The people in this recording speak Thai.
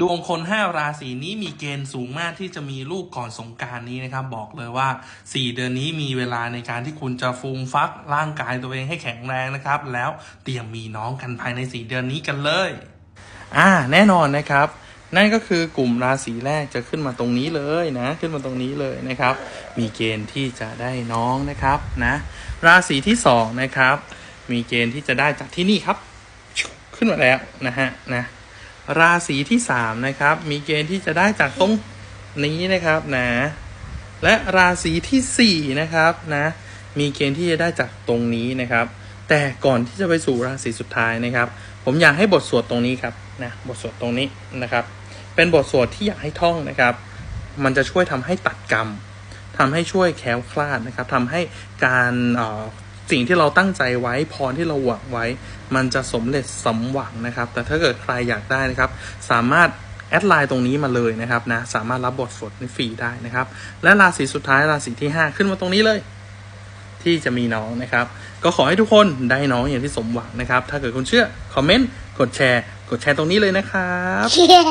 ดวงคน 5 ราศีนี้มีเกณฑ์สูงมากที่จะมีลูกก่อนสงการนี้นะครับ บอกเลยว่า 4 เดือนนี้มีเวลาในการที่คุณจะฟูมฟักร่างกายตัวเองให้แข็งแรงนะครับ แล้วเตรียมมีน้องกันภายใน 4 เดือนนี้กันเลย อ่า แน่นอนนะครับนั่นก็คือกลุ่มราศีแรกจะขึ้นมาตรงนี้เลยนะ ขึ้นมาตรงนี้เลยนะครับ มีเกณฑ์ที่จะได้น้องนะครับนะราศีที่สองนะครับ มีเกณฑ์ที่จะได้จากที่นี่ครับ ขึ้นมาแล้วนะฮะนะ ราศีที่สามนะครับ มีเกณฑ์ที่จะได้จากตรงนี้นะครับนะ และราศีที่สี่นะครับนะ มีเกณฑ์ที่จะได้จากตรงนี้นะครับ แต่ก่อนที่จะไปสู่ราศีสุดท้ายนะครับ ผมอยากให้บทสวดตรงนี้ครับนะบทสวดตรงนี้นะครับ เป็นบทสวดที่อยากให้ท่องนะครับ มันจะช่วยทำให้ตัดกรรมทำให้ช่วยแคล้วคลาดนะครับทำให้การออ สิ่งที่เราตั้งใจไว้พรที่เราหวังไว้ มันจะสมเร็จสมหวังนะครับ แต่ถ้าเกิดใครอยากได้นะครับ สามารถแอดไลน์ตรงนี้มาเลยนะครับนะสามารถรับบทสดฟรีได้นะครับ และราศีสุดท้ายราศีที่ 5 ขึ้นมาตรงนี้เลย ที่จะมีน้องนะครับ ก็ขอให้ทุกคนได้น้องอย่างที่สมหวังนะครับ ถ้าเกิดคุณเชื่อคอมเมนต์กดแชร์ กดแชร์ตรงนี้เลยนะครับ Yeah.